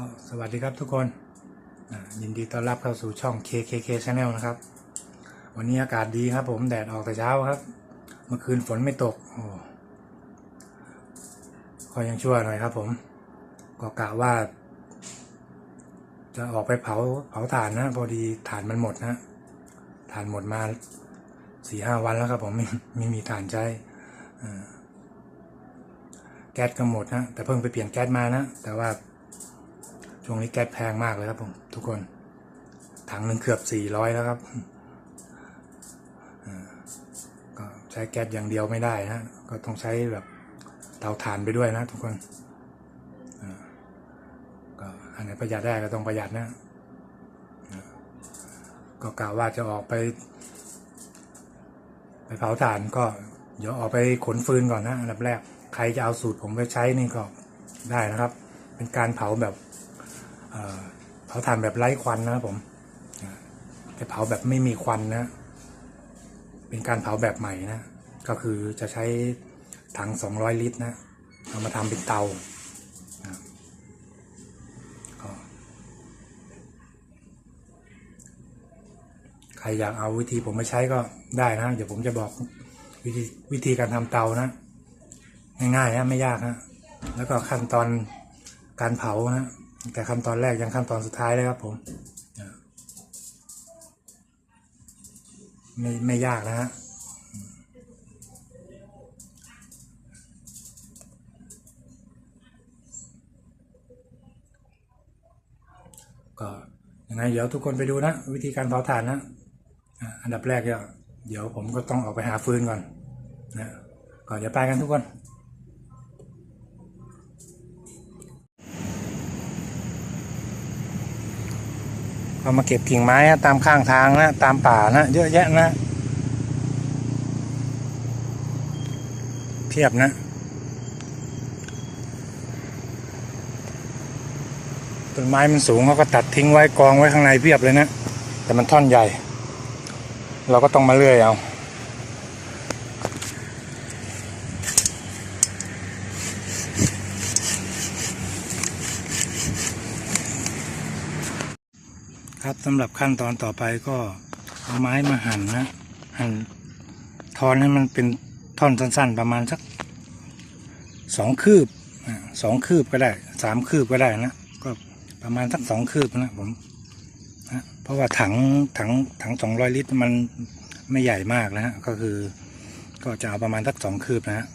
ก็สวัสดีครับทุกคนยินดีต้อนรับเข้าสู่ช่อง KKK Channel นะครับ วันนี้อากาศดีครับ ผมแดดออกแต่เช้าครับ เมื่อคืนฝนไม่ตกโอ้ก็ยังชั่วหน่อยครับ ผมก็กะว่า จะออกไปเผาเผาถ่านนะ พอดีถ่านมันหมดนะถ่านหมดมาสี่ห้าวันแล้วครับ ผมไม่ไม่มีถ่านใช้แก๊สก็หมดนะแต่เพิ่งไปเปลี่ยนแก๊สมานะแต่ว่า ช่วงนี้แก๊สแพงมากเลยครับผม ทุกคน ถังหนึ่งเกือบสี่ร้อยแล้วครับก็ใช้แก๊สอย่างเดียวไม่ได้นะก็ต้องใช้แบบเตาถ่านไปด้วยนะ ทุกคนก็อันไหนประหยัดได้ก็ต้องประหยัดนะ ก็กล่าวว่าจะออกไป ไปเผาถ่านก็เดี๋ยวออกไปขนฟืนก่อนนะอันดับแรก ใครจะเอาสูตรผมไปใช้นี่ก็ได้นะครับ เป็นการเผาแบบ เผาถ่านแบบไร้ควันนะครับผมแต่เผาแบบไม่มีควันนะ เป็นการเผาแบบใหม่นะ ก็คือจะใช้ถัง 200 ลิตรนะ เอามาทำเป็นเตาใครอยากเอาวิธีผมไปใช้ก็ได้นะ เดี๋ยวผมจะบอกวิธีวิธีการทำเตานะ ง่ายๆนะไม่ยากนะแล้วก็ขั้นตอนการเผานะ แต่ขั้นตอนแรกยังขั้นตอนสุดท้ายเลยครับผมไม่ไม่ยากนะฮะก็ยังไงเดี๋ยวทุกคนไปดูนะ วิธีการเผาถ่านนะอันดับแรกเนี่ยเดี๋ยวผมก็ต้องออกไปหาฟืนก่อนนะก่อนเดี๋ยวไปกันทุกคน เอามาเก็บกิ่งไม้อะตามข้างทางนะ ตามป่านะ เยอะแยะนะ เพียบนะ ต้นไม้มันสูงเขาก็ตัดทิ้งไว้กองไว้ข้างในเพียบเลยนะ แต่มันท่อนใหญ่ เราก็ต้องมาเลื่อยเอา ครับสำหรับขั้นตอนต่อไปก็เอาไม้มาหั่นนะ หั่นทอนให้มันเป็นท่อนสั้น ๆ ประมาณสักสองคืบสองคืบก็ได้สามคืบก็ได้นะ ก็ประมาณสักสองคืบนะผมนะเพราะว่าถังถังถังสองร้อยลิตรมันไม่ใหญ่มากนะฮะก็คือ ก็จะเอาประมาณสักสองคืบนะฮะ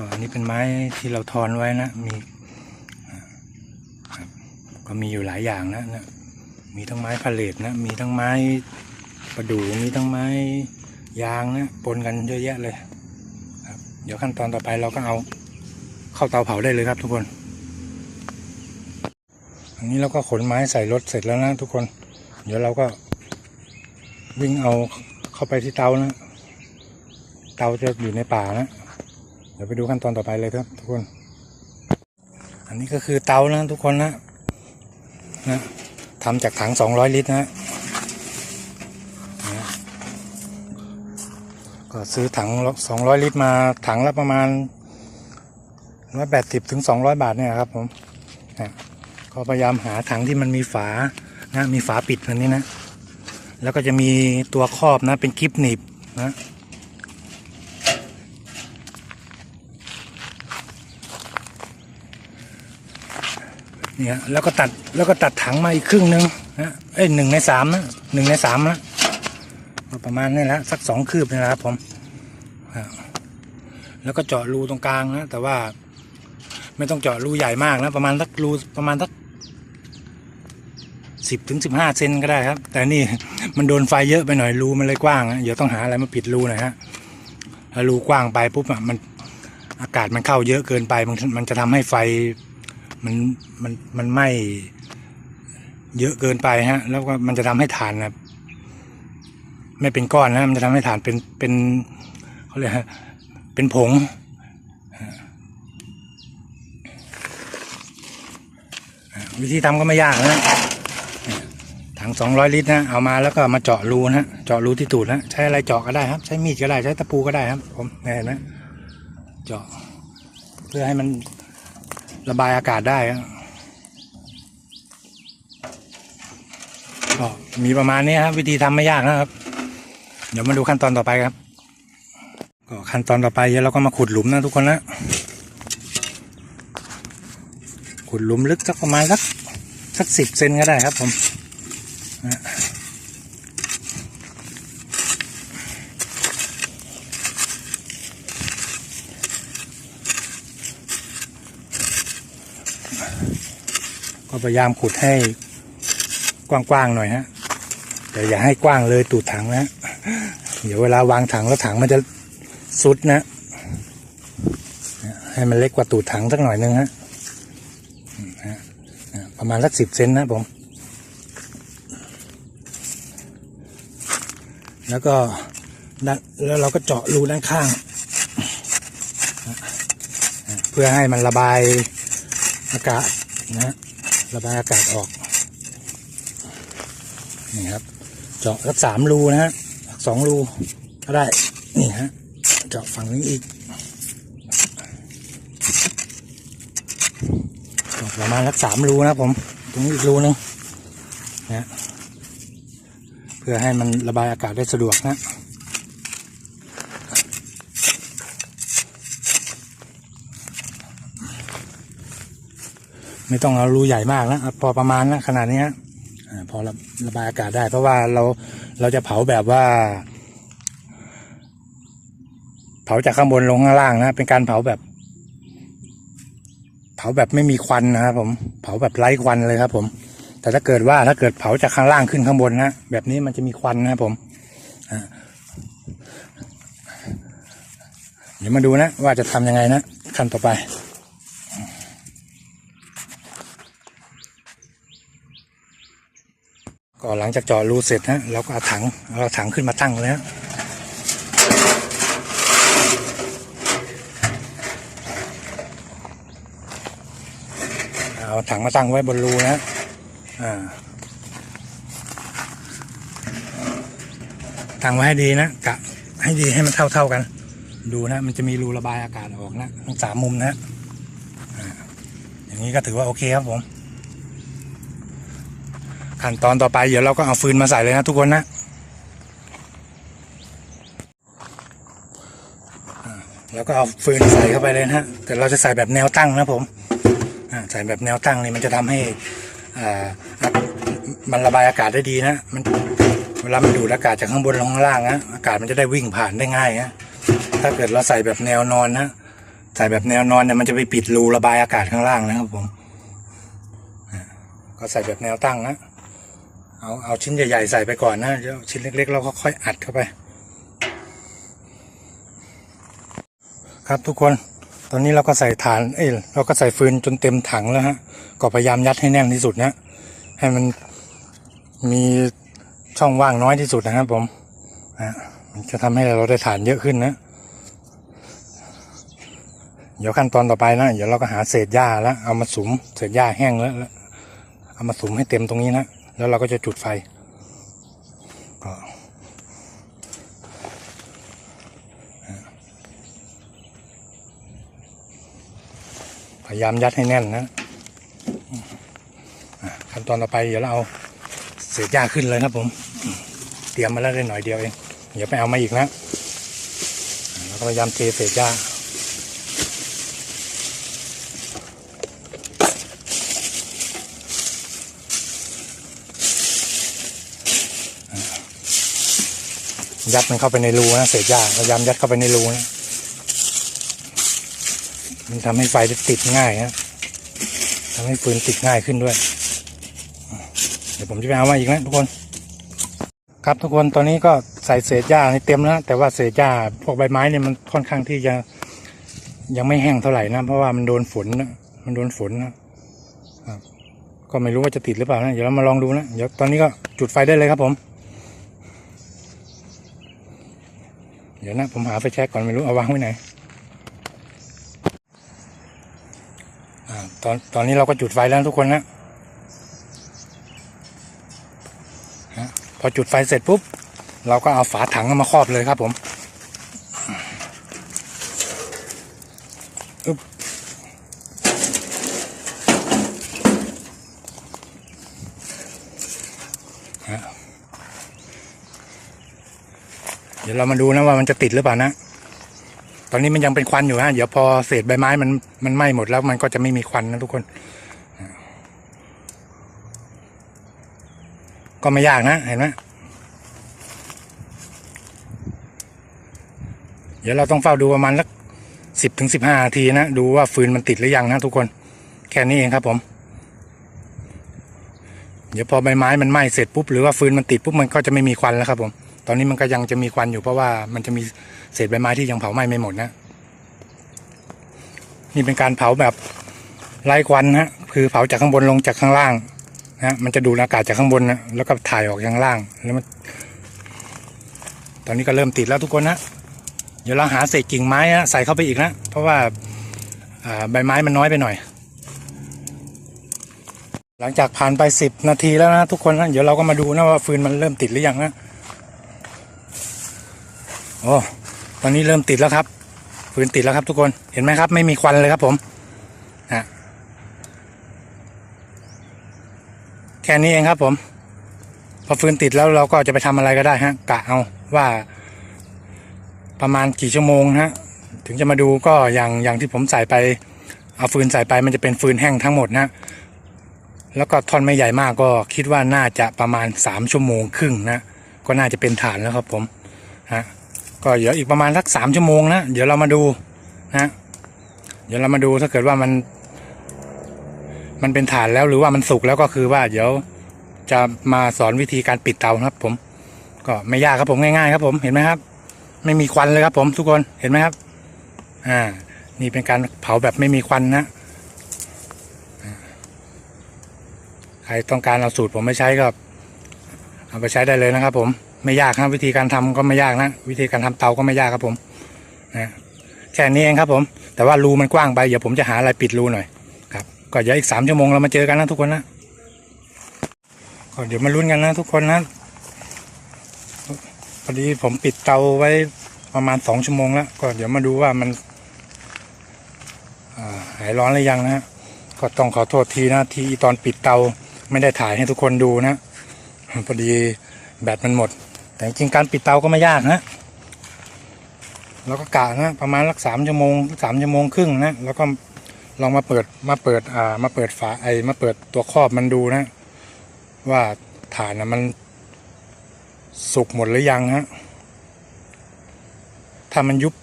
ก็อันนี้เป็นไม้ที่เราทอนไว้นะมีก็มีอยู่หลายอย่างนะนะมีทั้งไม้พาเลทนะมีทั้งไม้ประดู่มีทั้งไม้ยางนะปนกันเยอะแยะเลยครับเดี๋ยวขั้นตอนต่อไปเราก็เอาเข้าเตาเผาได้เลยครับทุกคน อันนี้เราก็ขนไม้ใส่รถเสร็จแล้วนะทุกคน เดี๋ยวเราก็วิ่งเอาเข้าไปที่เตานะ เตาจะอยู่ในป่านะ ดี๋ยวไปดูขั้นตอนต่อไปเลยครับ ทุกคน อันนี้ก็คือเตานะทุกคนนะนะทำจากถัง 200 ลิตรนะก็ซื้อถัง 200 ลิตรมาถังละประมาณ180ถึง200 บาทเนี่ยครับผมนะก็พยายามหาถังที่มันมีฝานะมีฝาปิดแบบนี้นะ แล้วก็จะมีตัวครอบนะเป็นคลิปหนีบนะ นี่ยแล้วก็ตัดแล้วก็ตัดถังมาอีกครึ่งหนึ่งนะเอ้ยหนึ่งในสามนะหนึ่งในสามนะประมาณนี้แหละสักสองคืบนี่แหละครับผมแล้วก็เจาะรูตรงกลางนะแต่ว่า ไม่ต้องเจาะรูใหญ่มากนะประมาณสักรูประมาณสักสิบถึงสิบห้าเซนก็ได้ครับ แต่นี่มันโดนไฟเยอะไปหน่อยรูมันเลยกว้างเดี๋ยวต้องหาอะไรมาปิดรูหน่อยฮะถ้ารูกว้างไปปุ๊บอะมันอากาศมันเข้าเยอะเกินไปมันมันจะทำให้ไฟ มันมันมันไหม้เยอะเกินไปฮะ แล้วก็มันจะทำให้ฐานนะไม่เป็นก้อนนะมันจะทำให้ฐานเป็นเป็นเขาเรียกฮะเป็นผงวิธีทำก็ไม่ยากนะถังสองร้อยลิตรนะเอามาแล้วก็มาเจาะรูนะเจาะรูที่ตูดนะใช้อะไรเจาะก็ได้ครับ ใช้มีดก็ได้ใช้ตะปูก็ได้ครับ ผมเนี่ยเห็นไหมเจาะเพื่อให้มัน ระบายอากาศได้ครับก็มีประมาณนี้ครับ วิธีทำไม่ยากนะครับ เดี๋ยวมาดูขั้นตอนต่อไปครับ ก็ขั้นตอนต่อไปเดี๋ยวเราก็มาขุดหลุมนะทุกคนนะขุดหลุมลึกสักประมาณสักสักสิบเซนก็ได้ครับผม พยายามขุดให้กว้างๆหน่อยฮะแต่อย่าให้กว้างเลยตูดถังนะเดี๋ยวเวลาวางถังแล้วถังมันจะซุดนะ ให้มันเล็กกว่าตูดถังสักหน่อยนึงฮะประมาณสักสิบเซนนะผม แล้วก็แล้วเราก็เจาะรูด้านข้าง เพื่อให้มันระบายอากาศนะ ระบายอากาศออก นี่ครับ เจาะสักสามรูนะฮะสองรูก็ได้ นี่ฮะ เจาะฝั่งนี้อีกประมาณสักสามรูนะผม ตรงนี้อีกรูหนึงนะเพื่อให้มันระบายอากาศได้สะดวกนะ ไม่ต้องเอารูใหญ่มากนะเอาพอประมาณนะขนาดนี้พอระระบายอากาศได้ เพราะว่าเราเราจะเผาแบบว่า เผาจากข้างบนลงข้างล่างนะเป็นการเผาแบบ เผาแบบไม่มีควันนะครับผมเผาแบบไร้ควันเลยครับผม แต่ถ้าเกิดว่าถ้าเกิดเผาจากข้างล่างขึ้นข้างบนนะแบบนี้มันจะมีควันนะครับผมเดี๋ยวมาดูนะ ว่าจะทำยังไงนะขั้นต่อไป ก็หลังจากเจาะรูเสร็จนะเราก็เอาถังเอาถังขึ้นมาตั้งเลยฮะเอาถังมาตั้งไว้บนรูนะอ่าตั้งไว้ให้ดีนะกะให้ดีให้มันเท่าๆกัน ดูนะ มันจะมีรูระบายอากาศออกนะทั้งสามมุมนะออย่างนี้ก็ถือว่าโอเคครับผม ขั้นตอนต่อไปเดี๋ยวเราก็เอาฟืนมาใส่เลยนะทุกคนนะอ่าแล้วก็เอาฟืนใส่เข้าไปเลยนะฮะแต่เราจะใส่แบบแนวตั้งนะผมใส่แบบแนวตั้งนี่มันจะทำให้อ่ามันระบายอากาศได้ดีนะมันเวลามันดูดอากาศจากข้างบนลงข้างล่างนะอากาศมันจะได้วิ่งผ่านได้ง่ายนะถ้าเกิดเราใส่แบบแนวนอนนะใส่แบบแนวนอนเนี่ยมันจะไปปิดรูระบายอากาศข้างล่างนะครับผมก็ใส่แบบแนวตั้งนะ เอาเอาชิ้นใหญ่ๆใส่ไปก่อนนะเดี๋ยวชิ้นเล็กๆเราก็ค่อยอัดเข้าไป ครับทุกคนตอนนี้เราก็ใส่ฐานเอ้ยเราก็ใส่ฟืนจนเต็มถังแล้วฮะก็พยายามยัดให้แน่นที่สุดนะให้มันมีช่องว่างน้อยที่สุดนะครับผมนะมันจะทำให้เราได้ฐานเยอะขึ้นนะเดี๋ยวขั้นตอนต่อไปนะเดี๋ยวเราก็หาเศษหญ้าแล้วเอามาสุมเศษหญ้าแห้งแล้วเอามาสุมให้เต็มตรงนี้นะ แล้วเราก็จะจุดไฟก็พยายามยัดให้แน่นนะขั้นตอนต่อไปเดี๋ยวเราเอาเศษหญ้าขึ้นเลยครับผม เตรียมมาแล้วได้หน่อยเดียวเอง เดี๋ยวไปเอามาอีกนะอะแล้วก็พยายามเทเศษหญ้า ยัดมันเข้าไปในรูนะเศษหญ้าพยายามยัดเข้าไปในรูนะมันทำให้ไฟติดง่ายนะทำให้ฟืนติดง่ายขึ้นด้วย เดี๋ยวผมจะไปเอามาอีกนะทุกคน ครับทุกคนตอนนี้ก็ใส่เศษหญ้าให้เต็มแล้วแต่ว่าเศษหญ้าพวกใบไม้เนี่ยมันค่อนข้างที่จะยังไม่แห้งเท่าไหร่นะเพราะว่ามันโดนฝนนะมันโดนฝนนะครับก็ไม่รู้ว่าจะติดหรือเปล่านะเดี๋ยวเรามาลองดูนะเดี๋ยวตอนนี้ก็จุดไฟได้เลยครับผม ดี๋ยวนะ ผมหาไฟแช็กก่อนไม่รู้เอาวางไว้ไหนอตอนตอนนี้เราก็จุดไฟแล้วทุกคนนะฮะพอจุดไฟเสร็จปุ๊บ เราก็เอาฝาถังมาครอบเลยครับผมอึ๊บฮะ เดี๋ยวเรามาดูนะว่ามันจะติดหรือเปล่านะ ตอนนี้มันยังเป็นควันอยู่ฮะ เดี๋ยวพอเศษใบไม้มันมันไหม้หมดแล้วมันก็จะไม่มีควันนะทุกคน ก็ไม่ยากนะ เห็นไหมเดี๋ยวเราต้องเฝ้าดูประมาณสักสิบถึงสิบห้านาทีนะ ดูว่าฟืนมันติดหรือยังนะทุกคน แค่นี้เองครับผม เดี๋ยวพอใบไม้มันไหม้เสร็จปุ๊บหรือว่าฟืนมันติดปุ๊บมันก็จะไม่มีควันแล้วครับผม ตอนนี้มันก็ยังจะมีควันอยู่เพราะว่ามันจะมีเศษใบไม้ที่ยังเผาไหม้ไม่หมดนะ นี่เป็นการเผาแบบไร้ควันนะคือเผาจากข้างบนลงจากข้างล่างนะมันจะดูดอากาศจากข้างบนนะแล้วก็ถ่ายออกข้างล่างแล้วมัน ตอนนี้ก็เริ่มติดแล้วทุกคนนะเดี๋ยวเราหาเศษกิ่งไม้นะใส่เข้าไปอีกนะเพราะว่าอ่าใบไม้มันน้อยไปหน่อย หลังจากผ่านไปสิบนาทีแล้วนะทุกคนนะเดี๋ยวเราก็มาดูนะว่าฟืนมันเริ่มติดหรือยังนะ โอ้ตอนนี้เริ่มติดแล้วครับฟืนติดแล้วครับทุกคนเห็นไหมครับ ไม่มีควันเลยครับผมนะแค่นี้เองครับผม พอฟืนติดแล้วเราก็จะไปทำอะไรก็ได้ฮะกะเอาว่า ประมาณกี่ชั่วโมงนะฮะถึงจะมาดูก็อย่างอย่างที่ผมใส่ไป เอาฟืนใส่ไปมันจะเป็นฟืนแห้งทั้งหมดนะแล้วก็ท่อนไม่ใหญ่มากก็คิดว่าน่าจะประมาณสามชั่วโมงครึ่งนะก็น่าจะเป็นฐานแล้วครับผมฮะ ก็เดี๋ยวอีกประมาณสักสามชั่วโมงนะเดี๋ยวเรามาดูนะเดี๋ยวเรามาดูถ้าเกิดว่ามัน มันเป็นฐานแล้วหรือว่ามันสุกแล้วก็คือว่าเดี๋ยวจะมาสอนวิธีการปิดเตาครับ ผม ก็ไม่ยากครับผมง่ายๆครับ ผมเห็นไหมครับ ไม่มีควันเลยครับ ผมทุกคนเห็นไหมครับ อ่า นี่เป็นการเผาแบบไม่มีควันนะใครต้องการเอาสูตรผมไม่ใช้ก็เอาไปใช้ได้เลยนะครับผม ไม่ยากครับ วิธีการทำก็ไม่ยากนะ วิธีการทำเตาก็ไม่ยากครับผมนะแค่นี้เองครับผม แต่ว่ารูมันกว้างไปเดี๋ยวผมจะหาอะไรปิดรูหน่อยครับก็เดี๋ยวอีกสามชั่วโมงเรามาเจอกันนะทุกคนนะก็เดี๋ยวมาลุ้นกันนะทุกคนนะพอดีผมปิดเตาไว้ประมาณสองชั่วโมงแล้ว ก็เดี๋ยวมาดูว่ามันหายร้อนหรือยังนะฮะก็ต้องขอโทษทีนะที่ตอนปิดเตาไม่ได้ถ่ายให้ทุกคนดูนะพอดีแบตมันหมด แต่จริงการปิดเตาก็ไม่ยากนะเราก็กะนะประมาณสักสามชั่วโมงสามชั่วโมงครึ่งนะแล้วก็ลองมาเปิดมาเปิดอ่ามาเปิดฝาไอมาเปิดตัวครอบมันดูนะ ว่าฐานนะมันสุกหมดหรือยังฮะถ้ามันยุบ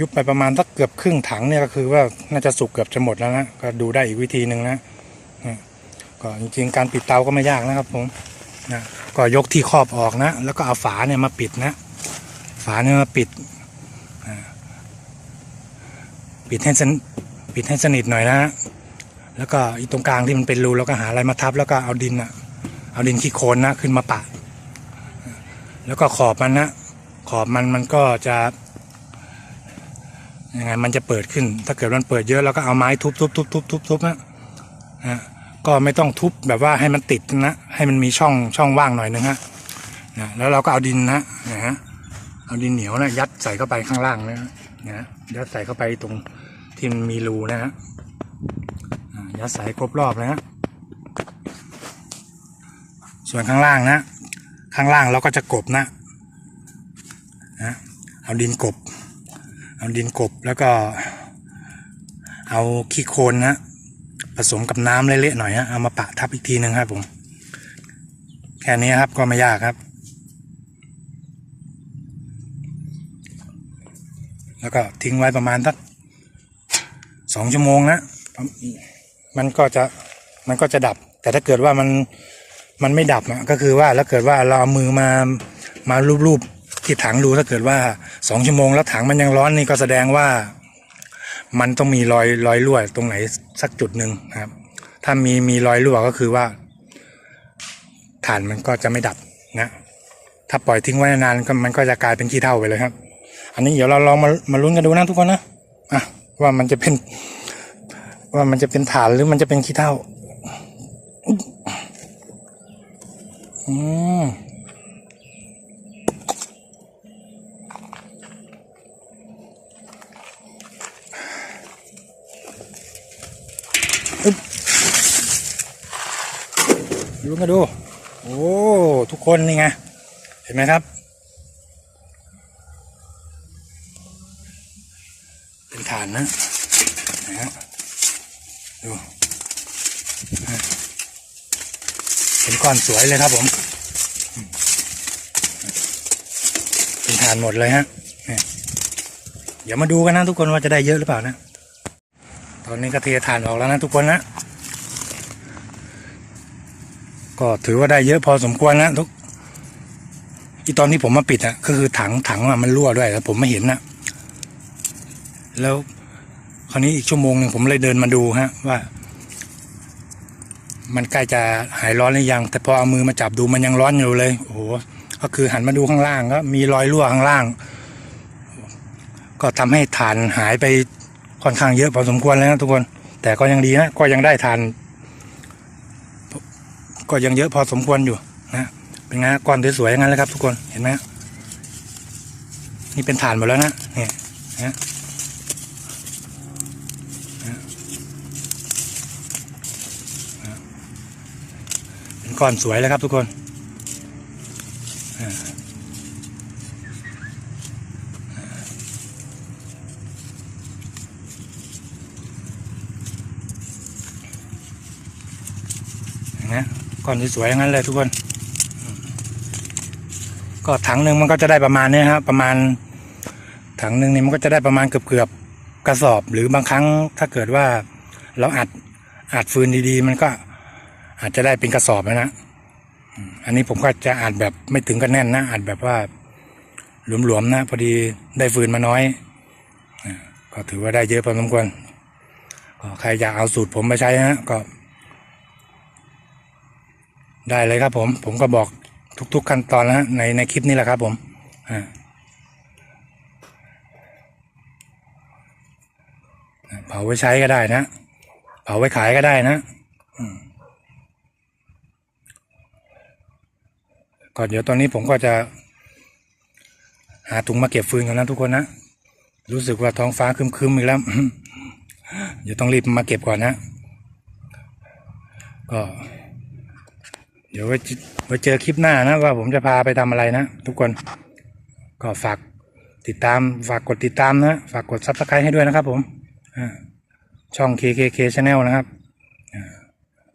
ยุบไปประมาณสักเกือบครึ่งถังเนี่ยก็คือว่าน่าจะสุกเกือบจะหมดแล้วนะก็ดูได้อีกวิธีหนึ่งนะนะก็จริงๆการปิดเตาก็ไม่ยากนะครับผมนะ ก็ยกที่ครอบออกนะ แล้วก็เอาฝาเนี่ยมาปิดนะ ฝาเนี่ยมาปิด ปิดให้สนปิดให้สนิทหน่อยนะ แล้วก็อีตรงกลางที่มันเป็นรูแล้วก็หาอะไรมาทับ แล้วก็เอาดินอะเอาดินขี้โคลนนะขึ้นมาปะ แล้วก็ขอบมันนะขอบมันมันก็จะยังไงมันจะเปิดขึ้น ถ้าเกิดมันเปิดเยอะเราก็เอาไม้ทุบทุบทุบทุบทุบทุบนะนะ ก็ไม่ต้องทุบแบบว่าให้มันติดนะ ให้มันมีช่องช่องว่างหน่อยนึงฮะนะแล้วเราก็เอาดินนะนะฮะเอาดินเหนียวนะยัดใส่เข้าไปข้างล่างนะนะยัดใส่เข้าไปตรงที่มันมีรูนะฮะยัดใส่ครบรอบเลยฮะส่วนข้างล่างนะ ข้างล่างเราก็จะกบนะนะเอาดินกบ เอาดินกบแล้วก็ เอาขี้โคลนนะ ผสมกับน้ำเละๆหน่อยฮะเอามาปะทับอีกทีหนึ่งครับผม แค่นี้ครับก็ไม่ยากครับ แล้วก็ทิ้งไว้ประมาณสักสองชั่วโมงนะมันก็จะมันก็จะดับ แต่ถ้าเกิดว่ามันมันไม่ดับอะก็คือว่าแล้วเกิดว่าเราเอามือมามาลูบๆที่ถังดูถ้าเกิดว่าสองชั่วโมงแล้วถังมันยังร้อนนี่ก็แสดงว่า มันต้องมีรอยรอยรั่วตรงไหนสักจุดหนึ่งนะครับ ถ้ามีมีรอยรั่วก็คือว่าถ่านมันก็จะไม่ดับนะถ้าปล่อยทิ้งไว้นานก็มันก็จะกลายเป็นขี้เถ้าไปเลยครับ อันนี้เดี๋ยวเราลองมามาลุ้นกันดูนะทุกคนนะอะว่ามันจะเป็น ว่ามันจะเป็นฐานหรือมันจะเป็นขี้เถ้าอืม นกันดู โอ้ ทุกคนนี่ไง เห็นไหมครับ เป็นฐานนะนะฮะดูเป็นก้อนสวยเลยครับผม เป็นฐานหมดเลยฮะเดี๋ยวมาดูกันนะทุกคนว่าจะได้เยอะหรือเปล่านะ ตอนนี้ก็เทฐานออกแล้วนะทุกคนนะ ก็ถือว่าได้เยอะพอสมควรนะทุกที่ตอนที่ผมมาปิดอะก็คือถังถังอะมันรั่วด้วยแล้วผมไม่เห็นนะแล้วคราวนี้อีกชั่วโมงหนึ่งผมเลยเดินมาดูฮะ ว่า มันใกล้จะหายร้อนหรือยัง แต่พอเอามือมาจับดูมันยังร้อนอยู่เลย โอ้โหก็คือหันมาดูข้างล่างก็มีรอยรั่วข้างล่าง ก็ทำให้ฐานหายไปค่อนข้างเยอะพอสมควรแล้วนะทุกคน แต่ก็ยังดีนะก็ยังได้ฐาน ก็ยังเยอะพอสมควรอยู่นะเป็นไงก้อนสวยๆอย่างนั้นเลยครับ ทุกคนเห็นไหมนี่เป็นฐานหมดแล้วนะเนี่ยนะเป็นก้อนสวยแล้วครับทุกคนอ่าเห็นไหม ก้อนสวยๆอย่างนั้นเลยทุกคน ก็ถังหนึ่งมันก็จะได้ประมาณเนี้ยครับประมาณ ถังหนึ่งนี่มันก็จะได้ประมาณเกือบเกือบๆกระสอบ หรือบางครั้งถ้าเกิดว่าเราอัดอัดฟืนดีๆ มันก็อาจจะได้เป็นกระสอบนะนะอันนี้ผมก็จะอัดแบบไม่ถึงกับแน่นนะอัดแบบว่าหลวมๆนะ พอดีได้ฟืนมาน้อยก็ถือว่าได้เยอะพอสมควรก็ใครอยากเอาสูตรผมไปใช้ฮะก็ ได้เลยครับผม ผมก็บอกทุก ๆ ขั้นตอนแล้วในในคลิปนี้แหละครับผมอ่าเผาไว้ใช้ก็ได้นะ เผาไว้ขายก็ได้นะก่อนเดี๋ยวตอนนี้ผมก็จะ หาถุงมาเก็บฟืนกันนะทุกคนนะ รู้สึกว่าท้องฟ้าคึมๆอีกแล้ว เดี๋ยวต้องรีบมาเก็บก่อนนะ ก็ ดี๋ยวไว้เจอคลิปหน้านะว่าผมจะพาไปทำอะไรนะ ทุกคนก็ฝากติดตามฝากกดติดตามนะ ฝากกดซับสไครต์ให้ด้วยนะครับผมช่อง KKK Channel นะครับ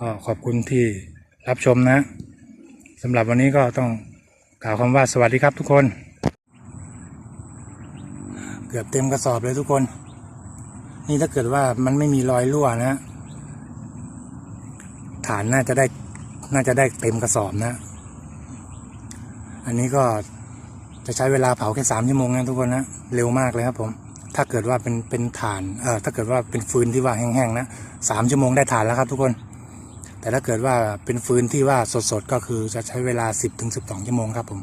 ก็ขอบคุณที่รับชมนะสำหรับวันนี้ก็ต้องกล่าวคำว่าสวัสดีครับทุกคน เกือบเต็มกระสอบเลยทุกคน นี่ถ้าเกิดว่ามันไม่มีรอยรั่วนะ ฐานน่าจะได้ น่าจะได้เต็มกระสอบนะ อันนี้ก็จะใช้เวลาเผาแค่สามชั่วโมงนะทุกคนนะเร็วมากเลยครับผม ถ้าเกิดว่าเป็นเป็นฐานเอ่อถ้าเกิดว่าเป็นฟืนที่ว่าแห้งๆนะสามชั่วโมงได้ฐานแล้วครับทุกคน แต่ถ้าเกิดว่าเป็นฟืนที่ว่าสดๆก็คือจะใช้เวลาสิบถึงสิบสองชั่วโมงครับผม